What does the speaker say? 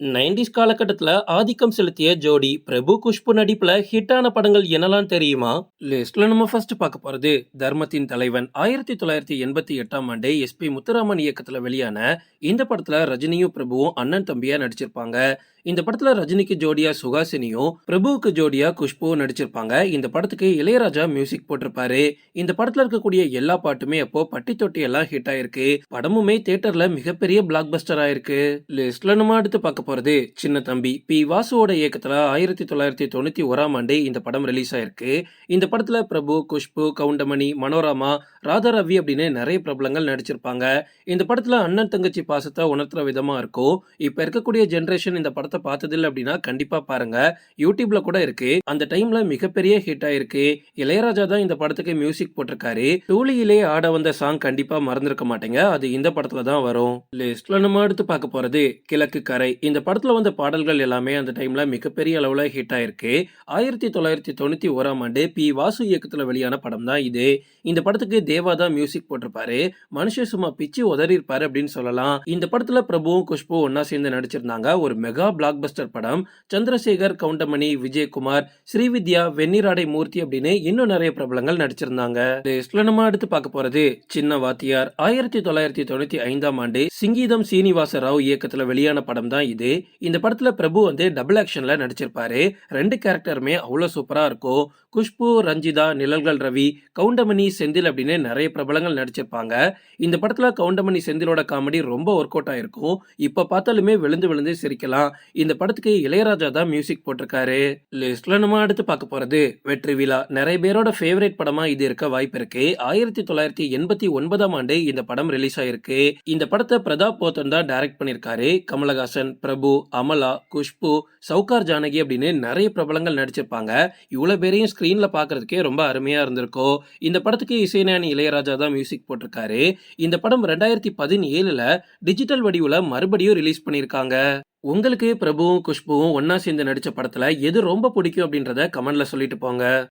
Nineties காலகட்டத்தில் ஆதிக்கம் செலுத்திய ஜோடி பிரபு குஷ்பு நடிப்பில் ஹிட்டான படங்கள் என்னலாம் தெரியுமா? லிஸ்ட்ல நம்ம ஃபர்ஸ்ட் பார்க்க போகிறது தர்மத்தின் தலைவன் ஆயிரத்தி தொள்ளாயிரத்தி எண்பத்தி எட்டாம் ஆண்டு எஸ்பி முத்துராமன் இயக்கத்தில் வெளியான இந்த படத்தில் ரஜினியும் பிரபுவும் அண்ணன் தம்பியாக நடிச்சிருப்பாங்க. இந்த படத்துல ரஜினிக்கு ஜோடியா சுகாசினியும் பிரபுவுக்கு ஜோடியா குஷ்புவும் நடிச்சிருப்பாங்க. இந்த படத்துக்கு இளையராஜா மியூசிக் போட்டிருப்பாரு. இந்த படத்துல இருக்கக்கூடிய எல்லா பாட்டுமே அப்போ பட்டி தொட்டி எல்லாம் ஹிட் ஆயிருக்கு. படமுமே தியேட்டர்ல மிகப்பெரிய பிளாக் பஸ்டர் ஆயிருக்கு. லிஸ்ட்ல நம்ம அடுத்து பார்க்க போறது சின்ன தம்பி பி வாசுவோட இயக்கத்துல ஆயிரத்தி தொள்ளாயிரத்தி தொண்ணூத்தி ஓராம் ஆண்டு இந்த படம் ரிலீஸ் ஆயிருக்கு. இந்த படத்துல பிரபு குஷ்பு கவுண்டமணி மனோரமா ராதா ரவி அப்படின்னு நிறைய பிரபலங்கள் நடிச்சிருப்பாங்க. இந்த படத்துல அண்ணன் தங்கச்சி பாசத்தை உணர்த்துற விதமா இருக்கும். இப்ப இருக்கக்கூடிய ஜென்ரேஷன் இந்த படத்தை பார்த்ததில்ல அப்படின்னா கண்டிப்பா பாருங்க. யூடியூப்ல கூட இருக்கு. அந்த டைம்ல மிகப்பெரிய ஹிட் ஆயிருக்கு. இளையராஜா தான் இந்த படத்துக்கு மியூசிக் போட்டிருக்காரு. டூலியிலே ஆட வந்த சாங் கண்டிப்பா மறந்துருக்க மாட்டீங்க. அது இந்த படத்துல தான் வரும். லிஸ்ட்ல நம்ம எடுத்து பார்க்க போறது கிழக்கு கரை. இந்த படத்துல வந்த பாடல்கள் எல்லாமே அந்த டைம்ல மிகப்பெரிய அளவுல ஹிட் ஆயிருக்கு. ஆயிரத்தி தொள்ளாயிரத்தி தொண்ணூத்தி ஓராம் ஆண்டு பி. வாசு இயக்கத்துல வெளியான படம் தான் இது. இந்த படத்துக்கு தேவா தான் மியூசிக் போட்டிருப்பாரு. மனுஷன் சும்மா பிச்சு உதறி இருப்பாரு அப்படின்னு சொல்லலாம். இந்த படத்துல பிரபுவும் குஷ்பு ஒன்னா சேர்ந்து நடிச்சிருந்தாங்க. ஒரு மெகா பிளாக்பஸ்டர் படம் சந்திரசேகர் கவுண்டமணி விஜயகுமார் ஸ்ரீவித்யா வெண்ணிராடை மூர்த்தி அப்படின்னு இன்னும் நிறைய பிரபலங்கள் நடிச்சிருந்தாங்க. லிஸ்ட்ல நம்ம அடுத்து பார்க்க போறது சின்ன வாத்தியார். ஆயிரத்தி தொள்ளாயிரத்தி தொண்ணூத்தி ஐந்தாம் ஆண்டு சிங்கீதம் சீனிவாச ராவ் இயக்கத்துல வெளியான படம் தான் இது. இந்த படத்துல பிரபு வந்து டபுள் ஆக்ஷன்ல நடிச்சிருப்பாரு. ரெண்டு கேரக்டருமே அவ்வளவு சூப்பரா இருக்கும். குஷ்பு ரஞ்சிதா நிழல்கள் ரவி கவுண்டமணி செந்தில் அப்படின்னு நிறைய பிரபலங்கள் நடிச்சிருப்பாங்க. இந்த படத்துல கவுண்டமணி செந்திலோட காமெடி ரொம்ப ஒர்க் அவுட் ஆயிருக்கும். இப்ப பார்த்தாலுமே விழுந்து விழுந்து சிரிக்கலாம். இந்த படத்துக்கு இளையராஜா தான் மியூசிக் போட்டிருக்காரு. லிஸ்ட்ல நம்ம அடுத்து பார்க்க போறது வெற்றி விழா. நிறைய பேரோட ஃபேவரட் படமா இது இருக்க வாய்ப்பு இருக்கு. ஆயிரத்தி தொள்ளாயிரத்தி எண்பத்தி ஒன்பதாம் ஆண்டு இந்த படம் ரிலீஸ் ஆயிருக்கு. இந்த படத்தை பிரதாப் போத்தன் தான் டைரக்ட் பண்ணிருக்காரு கமலஹாசன் பிரபு அமலா குஷ்பு சவுகார் ஜானகி அப்படின்னு நிறைய பிரபலங்கள் நடிச்சிருப்பாங்க. இவ்வளவு பேரையும் ஸ்க்ரீனில் பார்க்குறதுக்கே ரொம்ப அருமையாக இருந்திருக்கும் இந்த படத்துக்கு இசைஞானி இளையராஜா தான் மியூசிக் போட்டிருக்காரு. இந்த படம் ரெண்டாயிரத்தி பதினேழில் டிஜிட்டல் வடிவில் மறுபடியும் ரிலீஸ் பண்ணியிருக்காங்க. உங்களுக்கு பிரபுவும் குஷ்புவும் ஒன்னா சேர்ந்து நடித்த படத்தில் எது ரொம்ப பிடிக்கும் அப்படின்றத கமெண்ட்ல சொல்லிட்டு போங்க.